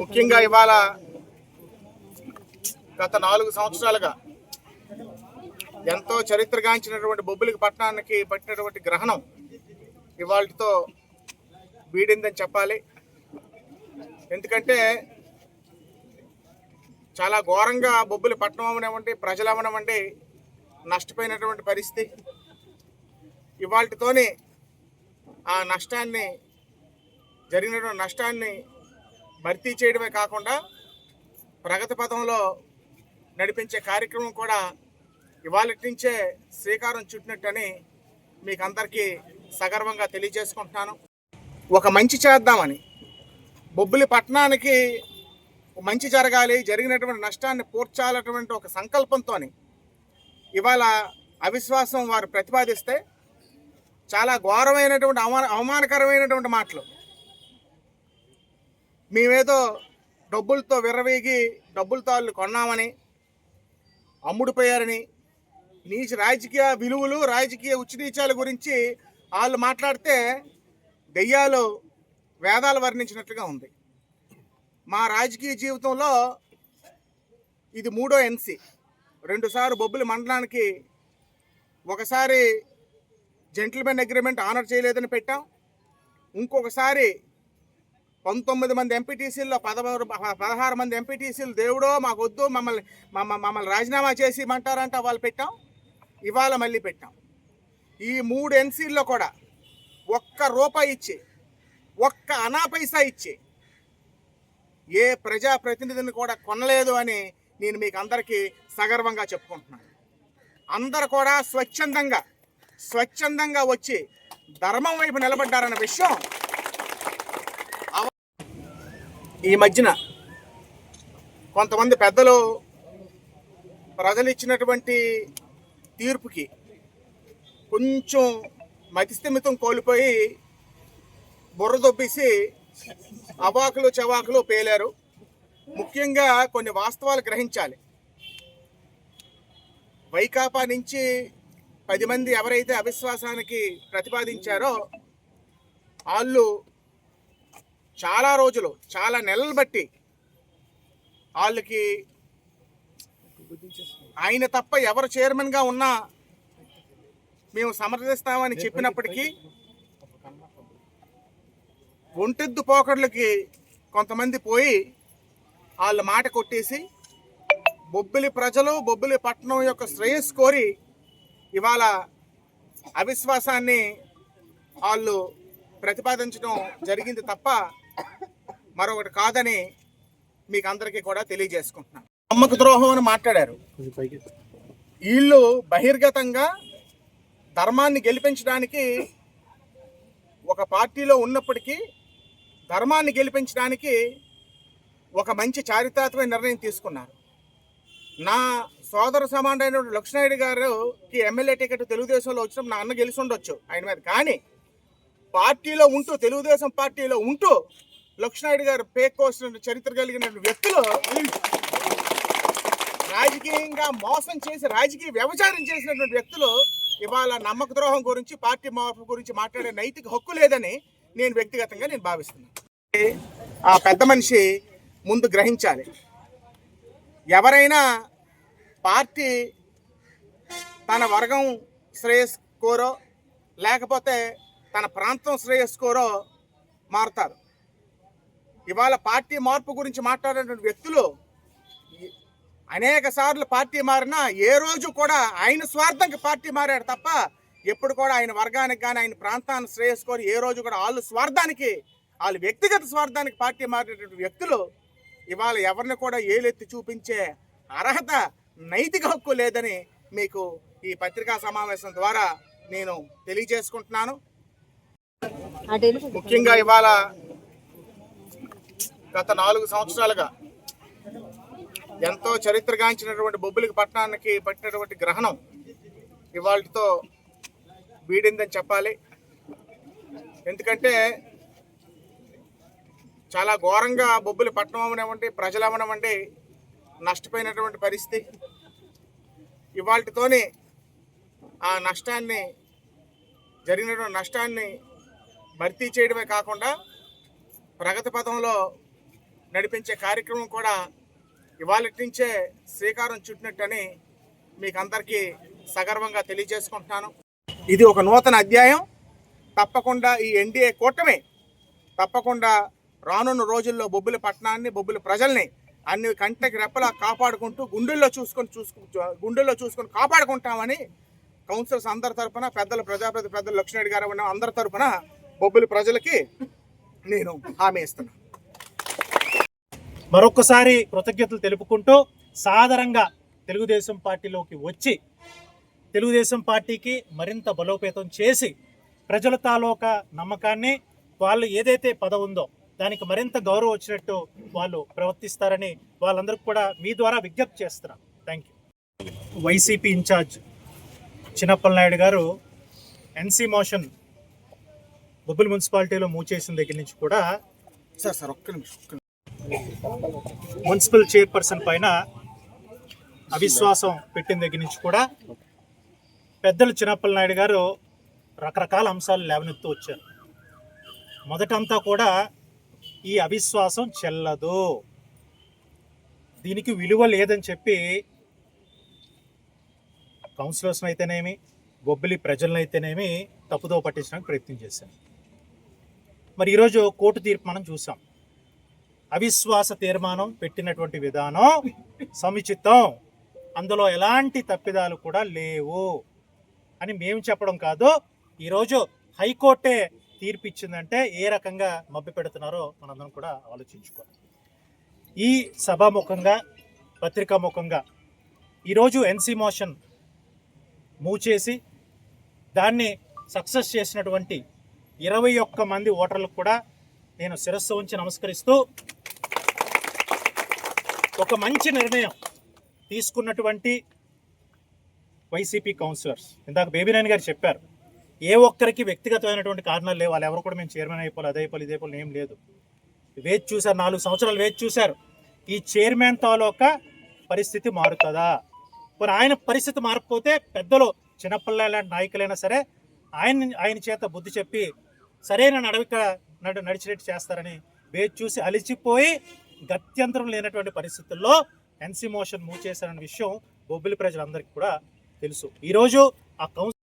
ముఖ్యంగా ఇవాళ గత నాలుగు సంవత్సరాలుగా ఎంతో చరిత్రగాంచినటువంటి బొబ్బిలికి పట్టణానికి పట్టినటువంటి గ్రహణం ఇవాళతో వీడిందని చెప్పాలి. ఎందుకంటే చాలా ఘోరంగా బొబ్బిలి పట్టణం అవనివ్వండి ప్రజలు అవనివ్వండి నష్టపోయినటువంటి పరిస్థితి. ఇవాళతోనే ఆ నష్టాన్ని జరిగినటువంటి నష్టాన్ని భర్తీ చేయడమే కాకుండా ప్రగతి పథంలో నడిపించే కార్యక్రమం కూడా ఇవాళ నుంచే శ్రీకారం చుట్టినట్టని మీకు అందరికీ సగర్వంగా తెలియజేసుకుంటున్నాను. ఒక మంచి చేద్దామని బొబ్బిలి పట్టణానికి మంచి జరగాలి జరిగినటువంటి నష్టాన్ని పూడ్చాలటువంటి ఒక సంకల్పంతో ఇవాళ అవిశ్వాసం వారు ప్రతిపాదిస్తే చాలా ఘోరమైనటువంటి అవమాన అవమానకరమైనటువంటి మాటలు. మేమేదో డబ్బులతో విర్రవీగి డబ్బులతో వాళ్ళు కొన్నామని అమ్ముడిపోయారని నీచ రాజకీయ విలువలు రాజకీయ ఉచ్చనీచాల గురించి వాళ్ళు మాట్లాడితే దెయ్యాలు వేదాలు వర్ణించినట్లుగా ఉంది. మా రాజకీయ జీవితంలో ఇది మూడో ఎన్సి రెండుసార్లు బొబ్బులు మండలానికి ఒకసారి జెంటిల్మెన్ అగ్రిమెంట్ ఆనర్ చేయలేదని పెట్టాం. ఇంకొకసారి పంతొమ్మిది మంది ఎంపీటీసీల్లో పదహారు పదహారు మంది ఎంపీటీసీలు దేవుడో మాకొద్దు మమ్మల్ని మమ్మ మమ్మల్ని రాజీనామా చేసి ఇమ్మంటారంట వాళ్ళు పెట్టాం. ఇవాళ మళ్ళీ పెట్టాం. ఈ మూడు ఎన్సీల్లో కూడా ఒక్క రూపాయి ఇచ్చి ఒక్క అనా పైసా ఇచ్చి ఏ ప్రజాప్రతినిధిని కూడా కొనలేదు అని నేను మీకు అందరికీ సగర్వంగా చెప్పుకుంటున్నాను. అందరు కూడా స్వచ్ఛందంగా స్వచ్ఛందంగా వచ్చి ధర్మం వైపు నిలబడ్డారన్న విషయం ఈ మధ్యన కొంతమంది పెద్దలు ప్రజలు ఇచ్చినటువంటి తీర్పుకి కొంచెం మతిస్థిమితం కోల్పోయి బుర్ర దొబ్బేసి అవాకులు చవాకులు పేలారు. ముఖ్యంగా కొన్ని వాస్తవాలు గ్రహించాలి. వైకాపా నుంచి పది మంది ఎవరైతే అవిశ్వాసానికి ప్రతిపాదించారో వాళ్ళు చాలా రోజులు చాలా నెలలు బట్టి వాళ్ళకి ఆయన తప్ప ఎవరు చైర్మన్గా ఉన్నా మేము సమర్థిస్తామని చెప్పినప్పటికీ ఒంటెద్దు పోకడ్లకి కొంతమంది పోయి వాళ్ళు మాట కొట్టేసి బొబ్బిలి ప్రజలు బొబ్బిలి పట్టణం యొక్క శ్రేయస్సు కోరి ఇవాళ అవిశ్వాసాన్ని వాళ్ళు ప్రతిపాదించడం జరిగింది తప్ప మరొకటి కాదని మీకు అందరికీ కూడా తెలియజేసుకుంటున్నాను నమ్మక ద్రోహం అని మాట్లాడారు. వీళ్ళు బహిర్గతంగా ధర్మాన్ని గెలిపించడానికి ఒక పార్టీలో ఉన్నప్పటికీ ధర్మాన్ని గెలిపించడానికి ఒక మంచి చారిత్రాత్మక నిర్ణయం తీసుకున్నారు. నా సోదర సమానమైన లక్ష్మణాయుడు గారుకి ఎమ్మెల్యే టికెట్ తెలుగుదేశంలో వచ్చినప్పుడు నా అన్న గెలిచి ఉండొచ్చు ఆయన మీద. కానీ పార్టీలో ఉంటూ తెలుగుదేశం పార్టీలో ఉంటూ లక్ష్మణాయుడు గారు పేకోసిన చరిత్ర కలిగిన వ్యక్తులు రాజకీయంగా మోసం చేసి రాజకీయ వ్యవచారం చేసినటువంటి వ్యక్తులు ఇవాళ నమ్మక ద్రోహం గురించి పార్టీ మార్పు గురించి మాట్లాడే నైతిక హక్కు లేదని నేను వ్యక్తిగతంగా నేను భావిస్తున్నాను. ఆ పెద్ద మనిషి ముందు గ్రహించాలి. ఎవరైనా పార్టీ తన వర్గం శ్రేయస్ కోరో లేకపోతే తన ప్రాంతం శ్రేయస్కోరో కోరో మారుతారు. ఇవాళ పార్టీ మార్పు గురించి మాట్లాడేటువంటి వ్యక్తులు అనేక సార్లు పార్టీ మారినా ఏ రోజు కూడా ఆయన స్వార్థంకి పార్టీ మారాడు తప్ప ఎప్పుడు కూడా ఆయన వర్గానికి కానీ ఆయన ప్రాంతాన్ని శ్రేయస్కొని ఏ రోజు కూడా వాళ్ళు స్వార్థానికి వాళ్ళు వ్యక్తిగత స్వార్థానికి పార్టీ మారేటటువంటి వ్యక్తులు ఇవాళ ఎవరిని కూడా ఏలెత్తి చూపించే అర్హత నైతిక హక్కు లేదని మీకు ఈ పత్రికా సమావేశం ద్వారా నేను తెలియజేసుకుంటున్నాను. ముఖ్యంగా ఇవాళ గత నాలుగు సంవత్సరాలుగా ఎంతో చరిత్రగాంచినటువంటి బొబ్బులికి పట్టణానికి పట్టినటువంటి గ్రహణం ఇవాళతో వీడిందని చెప్పాలి. ఎందుకంటే చాలా ఘోరంగా బొబ్బిలి పట్టణం అవనివ్వండి ప్రజలు అవనివ్వండి నష్టపోయినటువంటి పరిస్థితి. ఇవాళతోనే ఆ నష్టాన్ని జరిగినటువంటి నష్టాన్ని భర్తీ చేయడమే కాకుండా ప్రగతి పథంలో నడిపించే కార్యక్రమం కూడా ఇవాళ నుంచే శ్రీకారం చుట్టినట్టని మీకు అందరికీ సగర్వంగా తెలియజేసుకుంటున్నాను. ఇది ఒక నూతన అధ్యాయం. తప్పకుండా ఈ ఎన్డీఏ కూటమి తప్పకుండా రానున్న రోజుల్లో బొబ్బుల పట్టణాన్ని బొబ్బుల ప్రజల్ని అన్ని కంటకి రెప్పలా కాపాడుకుంటూ గుండెల్లో చూసుకొని చూసుకు గుండెల్లో చూసుకొని కాపాడుకుంటామని కౌన్సిలర్స్ అందరి తరఫున పెద్దల ప్రజాప్రతి పెద్దలు లక్ష్మణ్ గారు ఉన్న అందరి తరపున బొబ్బిలి ప్రజలకి నేను హామీ ఇస్తున్నాను మరొకసారి కృతజ్ఞతలు తెలుపుకుంటూ సాదరంగా తెలుగుదేశం పార్టీలోకి వచ్చి తెలుగుదేశం పార్టీకి మరింత బలోపేతం చేసి ప్రజల తాలూకా నమ్మకాన్ని వాళ్ళు ఏదైతే పద ఉందో దానికి మరింత గౌరవం వచ్చినట్టు వాళ్ళు ప్రవర్తిస్తారని వాళ్ళందరికీ కూడా మీ ద్వారా విజ్ఞప్తి చేస్తున్నాం thank you YCP incharge Chinnappala Naidu గారు ఎన్సీ మోషన్ బొబ్బిలి మున్సిపాలిటీలో మూవ్ చేసిన దగ్గర నుంచి కూడా సార్ సార్ ఒక్క నిమిషం. మున్సిపల్ చైర్పర్సన్ పైన అవిశ్వాసం పెట్టిన దగ్గర నుంచి కూడా పెద్దలు చిన్నప్పల నాయుడు గారు రకరకాల అంశాలు లేవనెత్తు వచ్చారు. మొదటంతా కూడా ఈ అవిశ్వాసం చెల్లదు. దీనికి విలువ లేదని చెప్పి కౌన్సిలర్స్ని అయితేనేమి బొబ్బిలి ప్రజలను అయితేనేమి తప్పుదో పట్టించడానికి ప్రయత్నం చేశాను మరి ఈరోజు కోర్టు తీర్పు మనం చూసాం. అవిశ్వాస తీర్మానం పెట్టినటువంటి విధానం సముచితం. అందులో ఎలాంటి తప్పిదాలు కూడా లేవు అని మేము చెప్పడం కాదు. ఈరోజు హైకోర్టే తీర్పు ఇచ్చిందంటే ఏ రకంగా మభ్య పెడుతున్నారో మనందరం కూడా ఆలోచించుకోవాలి. ఈ సభాముఖంగా పత్రికాముఖంగా ఈరోజు ఎన్సీ మోషన్ మూవ్ చేసి దాన్ని సక్సెస్ చేసినటువంటి ఇరవై ఒక్క మంది ఓటర్లకు కూడా నేను శిరస్సు ఉంచి నమస్కరిస్తూ ఒక మంచి నిర్ణయం తీసుకున్నటువంటి వైసీపీ కౌన్సిలర్స్. ఇందాక బేబీనాయని గారు చెప్పారు ఏ ఒక్కరికి వ్యక్తిగతమైనటువంటి కారణాలు లేవు. వాళ్ళు ఎవరు కూడా మేము చైర్మన్ అయిపోవాలి అదే అయిపోవాలి ఇదే ఏం లేదు. వేచి చూశారు నాలుగు సంవత్సరాలు వేచి చూశారు. ఈ చైర్మన్ తాలూకా పరిస్థితి మారుతుందా? మరి ఆయన పరిస్థితి మారకపోతే పెద్దలు చిన్నపిల్లల నాయకులైనా సరే ఆయన ఆయన చేత బుద్ధి చెప్పి సరైన నడవిక నడు నడిచినట్టు చేస్తారని వేచి చూసి అలిచిపోయి గత్యంతరం లేనటువంటి పరిస్థితుల్లో ఎన్సీ మోషన్ మూవ్ చేశారనే విషయం బొబ్బిలి ప్రజలందరికీ కూడా తెలుసు. ఈరోజు ఆ కౌన్సిల్